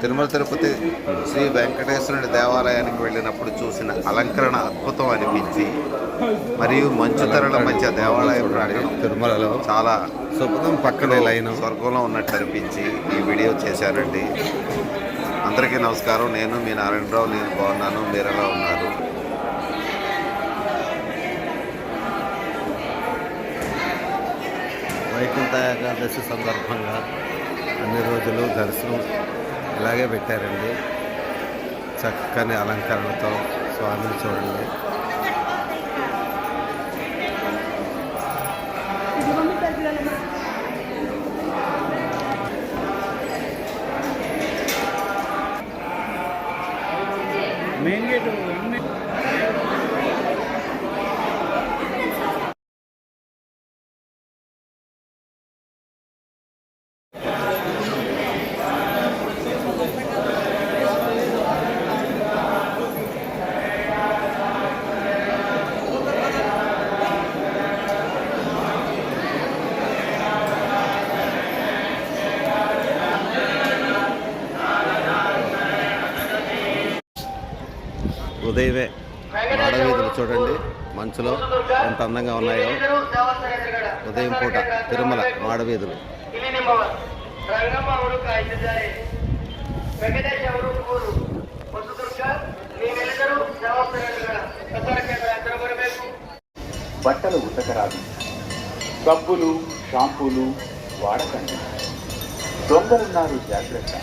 తిరుమల తిరుపతి శ్రీ వెంకటేశ్వరుని దేవాలయానికి వెళ్ళినప్పుడు చూసిన అలంకరణ అద్భుతం అనిపించి మరియు మంచు తెరల మధ్య దేవాలయం తిరుమలలో చాలా సుపదం పక్కనే లైన్. స్వర్గంలో ఉన్నట్టు అనిపించి ఈ వీడియో చేశానండి అందరికీ నమస్కారం. నేను మీ నారాయణరావు నేను బాగున్నాను. మీరు ఎలా ఉన్నారు? వైకుంఠ ఏకాదశి సందర్భంగా అన్ని రోజులు దర్శనం ఇలాగే పెట్టారండి. చక్కని అలంకరణతో స్వామిని చూడండి. ఉదయమే ఆడవీధులు చూడండి. మంచులో ఎంత అందంగా ఉన్నాయో. ఉదయం పూట తిరుమల మాడవీధులు. బట్టలు ఉతకరాదు. సబ్బులు షాంపూలు వాడకండి. దొంగలున్నారు జాగ్రత్త.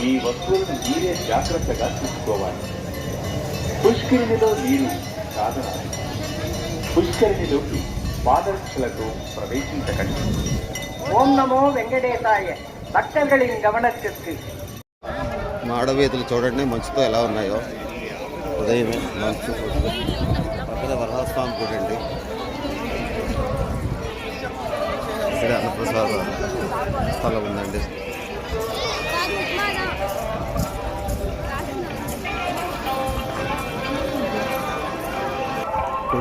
మీ వస్తువులను మీరే జాగ్రత్తగా చూసుకోవాలి. పుష్కరిణిలో నీరు సాధన పుష్కరిణిలోకి ಪಾದರಕ್ಷಲದು ಪ್ರವೇಶಿಸಕಂಡು ಓಂ ನಮೋ ವೆಂಕಟೇಶಾಯ ಭಕ್ತರುಗಳಿಗೆ మా మాడవీధులు చూడండి మంచుతో ఎలా ఉన్నాయో. ఉదయమే మంచు. పక్కన వరహస్వామి చూడండి ఇక్కడ అన్నప్రసాద స్థలం ఉందండి.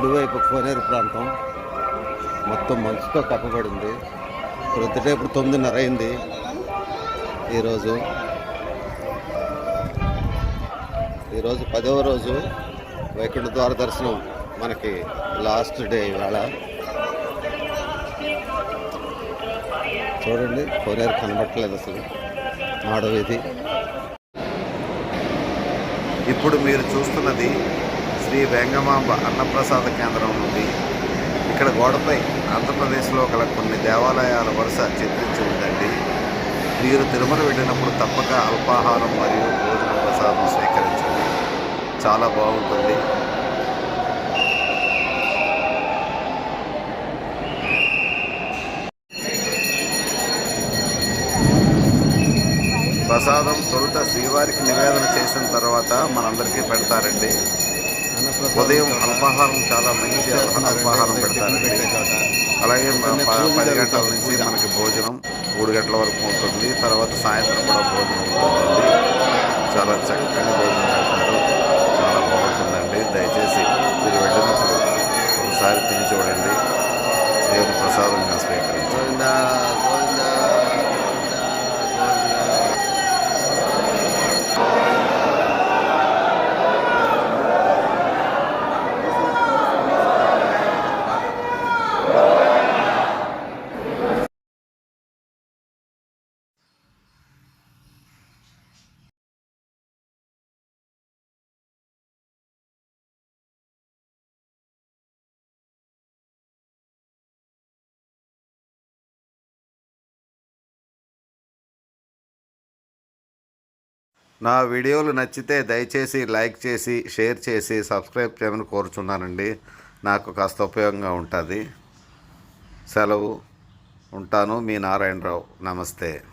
కుడివైపు కోనేరు ప్రాంతం. మొత్తం మంచుతో కప్పబడింది. ప్రొద్దుటే ఇప్పుడు తొమ్మిదిన్నర అయింది ఈరోజు. ఈరోజు పదవ రోజు వైకుంఠ ద్వార దర్శనం మనకి లాస్ట్ డే ఇవాళ. చూడండి కోనేరు కనబట్టలేదు అసలు. మాడవీధి. ఇప్పుడు మీరు చూస్తున్నది శ్రీ వెంగమాంబ అన్నప్రసాద కేంద్రం నుండి ఇక్కడ గోడపై ఆంధ్రప్రదేశ్లో గల కొన్ని దేవాలయాల వరుస చిత్రించి ఉందండి. మీరు తిరుమల వెళ్ళినప్పుడు తప్పక అల్పాహారం మరియు భోజన ప్రసాదం స్వీకరించండి. చాలా బాగుంటుంది. ప్రసాదం తొలుత శ్రీవారికి నివేదన చేసిన తర్వాత మనందరికీ పెడతారండి. ఉదయం అల్పాహారం చాలా మంచి అల్పాహారం పెడతారండి. అలాగే పది గంటల నుంచి మనకి భోజనం మూడు గంటల వరకు ఉంటుంది. తర్వాత సాయంత్రం కూడా భోజనం ఉంటుంది. చాలా చక్కని భోజనం పెడతారు. చాలా బాగుంటుందండి. దయచేసి మీరు వెళ్ళినప్పుడు ఒకసారి తిని చూడండి. దేవుని ప్రసాదంగా స్వీకరించండి నా వీడియోలు నచ్చితే దయచేసి లైక్ చేసి షేర్ చేసి సబ్స్క్రైబ్ చేయమని కోరుచున్నానండి. నాకు కాస్త ఉపయోగంగా ఉంటుంది. సెలవు. ఉంటాను. మీ నారాయణరావు. నమస్తే.